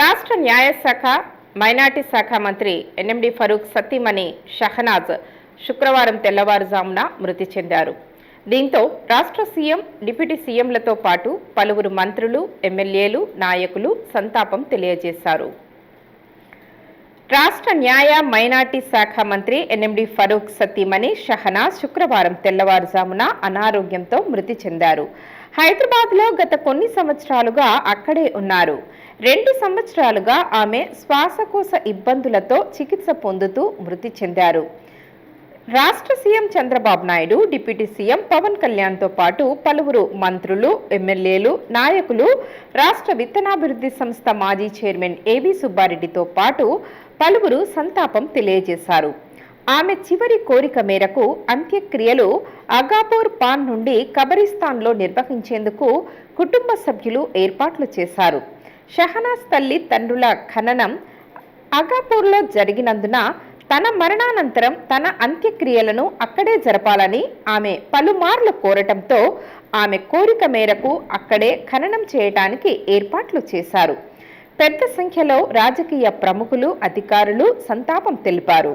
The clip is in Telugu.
రాష్ట్ర న్యాయశాఖ మైనార్టీ శాఖ మంత్రి ఎన్ఎండి ఫరూక్ సతీమణి షహనాజ్ శుక్రవారం తెల్లవారుజామున మృతి చెందారు. దీంతో రాష్ట్ర సీఎం డిప్యూటీ సీఎంలతో పాటు పలువురు మంత్రులు ఎమ్మెల్యేలు నాయకులు సంతాపం తెలియజేశారు. రాష్ట్ర న్యాయ మైనార్టీ శాఖ మంత్రి ఎన్ఎండి ఫరూక్ సతీమణి షహనా శుక్రవారం తెల్లవారుజామున అనారోగ్యంతో మృతి చెందారు. హైదరాబాద్లో గత కొన్ని సంవత్సరాలుగా అక్కడే ఉన్నారు. రెండు సంవత్సరాలుగా ఆమె శ్వాసకోశ ఇబ్బందులతో చికిత్స పొందుతూ మృతి చెందారు. రాష్ట్ర CM Chandrababu Naidu deputy CM Pawan కళ్యాణ్తో పాటు పలువురు మంత్రులు ఎమ్మెల్యేలు నాయకులు రాష్ట్ర విత్తనాభివృద్ధి సంస్థ మాజీ చైర్మన్ ఏబి సుబ్బారెడ్డితో పాటు పలువురు సంతాపం తెలియజేశారు. ఆమె చివరి కోరిక మేరకు అంత్యక్రియలు అగాపూర్ పాన్ నుండి కబరిస్తాన్లో నిర్వహించేందుకు కుటుంబ సభ్యులు ఏర్పాట్లు చేశారు. షహనాజ్ తల్లి తండ్రుల ఖననం అగాపూర్లో జరిగినందున తన మరణానంతరం తన అంత్యక్రియలను అక్కడే జరపాలని ఆమె పలుమార్లు కోరటంతో ఆమె కోరిక మేరకు అక్కడే ఖననం చేయటానికి ఏర్పాట్లు చేశారు. పెద్ద సంఖ్యలో రాజకీయ ప్రముఖులు అధికారులు సంతాపం తెలిపారు.